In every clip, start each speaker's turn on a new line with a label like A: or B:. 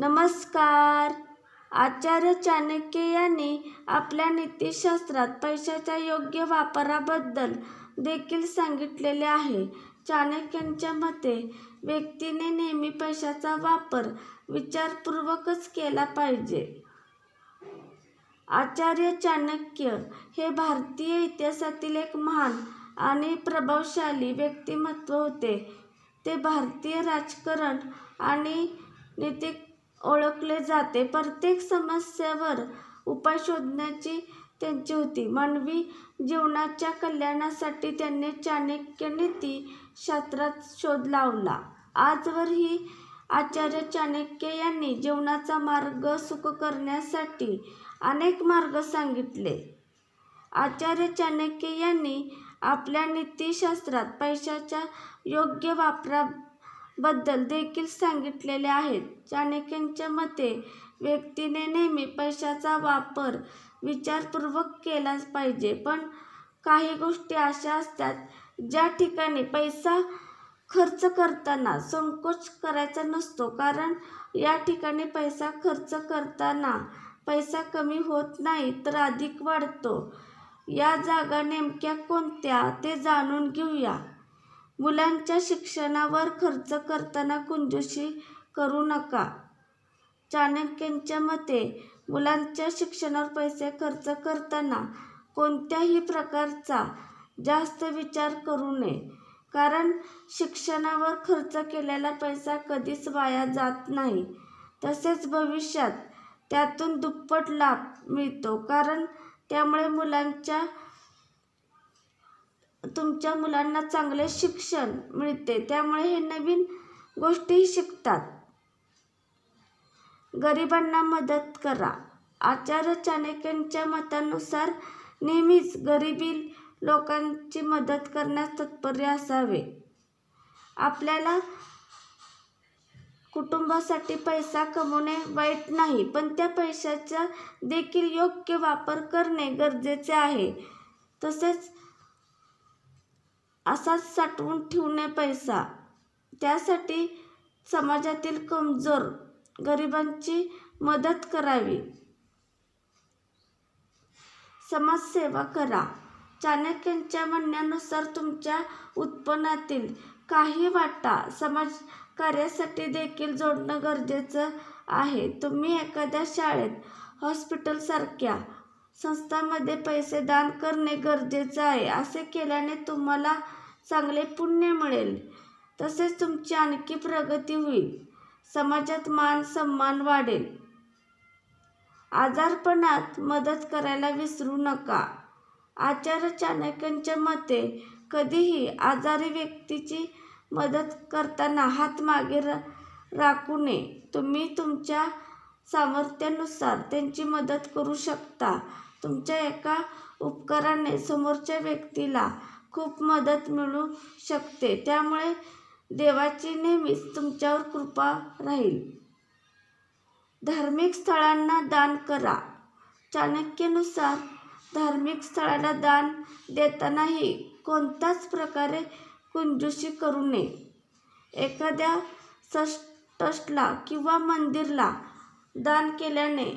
A: नमस्कार. आचार्य चाणक्य यांनी आपल्या नीतिशास्त्रात पैशाच्या योग्य वापराबद्दल देखील सांगितलेले आहे. चाणक्यांच्या मते व्यक्तीने नेहमी पैशाचा वापर विचारपूर्वकच केला पाहिजे. आचार्य चाणक्य हे भारतीय इतिहासातील एक महान आणि प्रभावशाली व्यक्तिमत्व होते. ते भारतीय राजकारण आणि नैतिक ओळखले जाते. प्रत्येक समस्येवर उपाय शोधण्याची त्यांची होती. मानवी जीवनाच्या कल्याणासाठी त्यांनी चाणक्य नीती शास्त्रात शोध लावला. आजवरही आचार्य चाणक्य यांनी जीवनाचा मार्ग सुख करण्यासाठी अनेक मार्ग सांगितले. आचार्य चाणक्य यांनी आपल्या नीतिशास्त्रात पैशाच्या योग्य बद्दल देखील सांगितलेले आहेत. चाणक्यांच्या मते व्यक्तीने नेहमी पैशाचा वापर विचारपूर्वक केलाच पाहिजे. पण काही गोष्टी अशा असतात ज्या ठिकाणी पैसा खर्च करताना संकोच करायचा नसतो. कारण या ठिकाणी पैसा खर्च करताना पैसा कमी होत नाही तर अधिक वाढतो. या जागा नेमक्या कोणत्या? ते जाणून घेऊया. मुलांच्या शिक्षणावर खर्च करताना कंजूसी करू नका. चाणक्यांच्या मते मुलांच्या शिक्षणावर पैसे खर्च करताना कोणत्याही प्रकारचा जास्त विचार करू नये. कारण शिक्षणावर खर्च केलेला पैसा कधीच वाया जात नाही. तसेच भविष्यात त्यातून दुप्पट लाभ मिळतो. कारण त्यामुळे मुलांच्या तुमच्या मुलांना चांगले शिक्षण मिळते. त्यामुळे हे नवीन गोष्टीही शिकतात. गरिबांना मदत करा. आचार्य चाणक्यांच्या मतानुसार नेहमीच गरिबी लोकांची मदत करण्यास तत्पर्य असावे. आपल्याला कुटुंबासाठी पैसा कमवणे वाईट नाही पण त्या पैशाचा देखील योग्य वापर करणे गरजेचे आहे. तसेच असाच साठवून ठेवू नये पैसा. त्यासाठी समाजातील कमजोर गरिबांची मदत करावी. समाजसेवा करा. चाणक्यांच्या म्हणण्यानुसार तुमच्या उत्पन्नातील काही वाटा समाज कार्यासाठी देखील जोडणं गरजेचं आहे. तुम्ही एखाद्या शाळेत हॉस्पिटलसारख्या संस्थांमध्ये पैसे दान करणे गरजेचं आहे. असे केल्याने तुम्हाला चांगले पुण्य मिळेल. तसेच तुमची आणखी प्रगती होईल. समाजात मान सन्मान वाढेल. आजारपणात मदत करायला विसरू नका. आचार्य चाणक्यांच्या मते कधीही आजारी व्यक्तीची मदत करताना हात मागे रा राखू नये. तुम्ही तुमच्या सामर्थ्यानुसार त्यांची मदत करू शकता. तुमच्या एका उपकाराने समोरच्या व्यक्तीला खूप मदत मिळू शकते. त्यामुळे देवाची नेहमीच तुमच्यावर कृपा राहील. धार्मिक स्थळांना दान करा. चाणक्यानुसार धार्मिक स्थळाला दान देतानाही कोणत्याच प्रकारे कंजूसी करू नये. एखाद्या ट्रस्टला किंवा मंदिरला दान केल्याने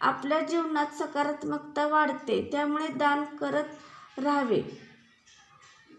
A: आपल्या जीवनात सकारात्मकता वाढते. त्यामुळे दान करत राहावे.